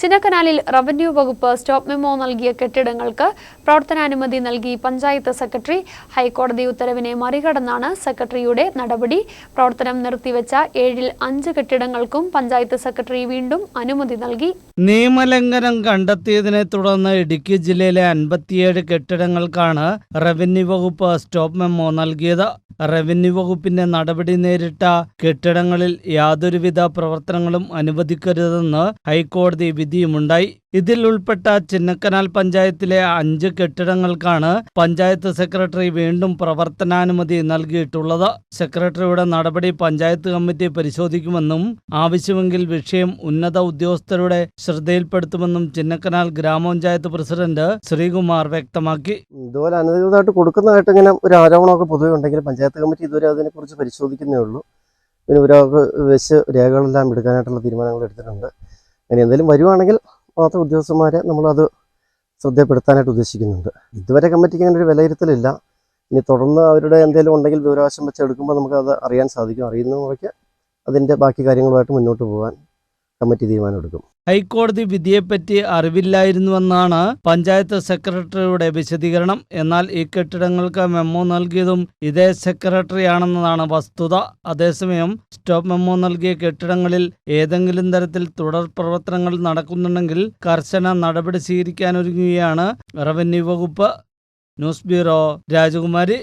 ചിന്നക്കനാലിൽ revenue വകുപ്പ് stop memo നൽകിയ കെട്ടിടങ്ങൾക്ക് പ്രവർത്തനാനുമതി നൽകി പഞ്ചായത്ത് സെക്രട്ടറി. ഹൈക്കോടതി ഉത്തരവിനെ മറികടന്നാണ് സെക്രട്ടറിയുടെ നടപടി. പ്രവർത്തനം നിർത്തിവെച്ച ഏഴിൽ അഞ്ച് കെട്ടിടങ്ങൾക്കും പഞ്ചായത്ത് സെക്രട്ടറി വീണ്ടും അനുമതി നൽകി. നിയമലംഘനം കണ്ടെത്തിയതിനെ തുടർന്ന് ഇടുക്കി ജില്ലയിലെ അൻപത്തിയേഴ് കെട്ടിടങ്ങൾക്കാണ് റവന്യൂ വകുപ്പ് സ്റ്റോപ്പ് മെമ്മോ നൽകിയത്. റവന്യൂ വകുപ്പിന്റെ നടപടി നേരിട്ട കെട്ടിടങ്ങളിൽ യാതൊരുവിധ പ്രവർത്തനങ്ങളും അനുവദിക്കരുതെന്ന് ഹൈക്കോടതി വിധിയുമുണ്ടായി. ഇതിൽ ഉൾപ്പെട്ട ചിന്നക്കനാൽ പഞ്ചായത്തിലെ അഞ്ച് കെട്ടിടങ്ങൾക്കാണ് പഞ്ചായത്ത് സെക്രട്ടറി വീണ്ടും പ്രവർത്തനാനുമതി നൽകിയിട്ടുള്ളത്. സെക്രട്ടറിയുടെ നടപടി പഞ്ചായത്ത് കമ്മിറ്റി പരിശോധിക്കുമെന്നും ആവശ്യമെങ്കിൽ വിഷയം ഉന്നത ഉദ്യോഗസ്ഥരുടെ ശ്രദ്ധയിൽപ്പെടുത്തുമെന്നും ചിന്നക്കനാൽ ഗ്രാമപഞ്ചായത്ത് പ്രസിഡന്റ് ശ്രീകുമാർ വ്യക്തമാക്കി. ഇതുപോലെ അനധികൃതമായിട്ട് കൊടുക്കുന്നതായിട്ട് ഇങ്ങനെ ഒരു ആരോപണമൊക്കെ പൊതുവെ ഉണ്ടെങ്കിൽ പഞ്ചായത്ത് കമ്മിറ്റി ഇതുവരെ അതിനെക്കുറിച്ച് പരിശോധിക്കുന്നേ ഉള്ളൂ. പിന്നെ ഒരാൾക്ക് വെച്ച് രേഖകളെല്ലാം എടുക്കാനായിട്ടുള്ള തീരുമാനങ്ങൾ എടുത്തിട്ടുണ്ട്. അങ്ങനെ എന്തെങ്കിലും വരുവാണെങ്കിൽ മാത്രം ഉദ്യോഗസ്ഥന്മാരെ നമ്മളത് ശ്രദ്ധപ്പെടുത്താനായിട്ട് ഉദ്ദേശിക്കുന്നുണ്ട്. ഇതുവരെ കമ്മിറ്റിക്ക് അങ്ങനെ ഒരു വിലയിരുത്തലില്ല. ഇനി തുടർന്ന് അവരുടെ എന്തെങ്കിലും ഉണ്ടെങ്കിൽ വിവരാവശം വെച്ച് എടുക്കുമ്പോൾ നമുക്കത് അറിയാൻ സാധിക്കും. അറിയുന്ന അതിന്റെ ബാക്കി കാര്യങ്ങളുമായിട്ട് മുന്നോട്ട് പോകാൻ കമ്മിറ്റി തീരുമാനമെടുക്കും ഹൈക്കോടതി വിധിയെപ്പറ്റി അറിവില്ലായിരുന്നുവെന്നാണ് പഞ്ചായത്ത് സെക്രട്ടറിയുടെ വിശദീകരണം. എന്നാൽ ഈ കെട്ടിടങ്ങൾക്ക് മെമ്മോ നൽകിയതും ഇതേ സെക്രട്ടറിയാണെന്നതാണ് വസ്തുത. അതേസമയം സ്റ്റോപ്പ് മെമ്മോ നൽകിയ കെട്ടിടങ്ങളിൽ ഏതെങ്കിലും തരത്തിൽ തുടർ പ്രവർത്തനങ്ങൾ നടക്കുന്നുണ്ടെങ്കിൽ കർശന നടപടി സ്വീകരിക്കാനൊരുങ്ങുകയാണ് റവന്യൂ വകുപ്പ്. News bureau Rajakumari.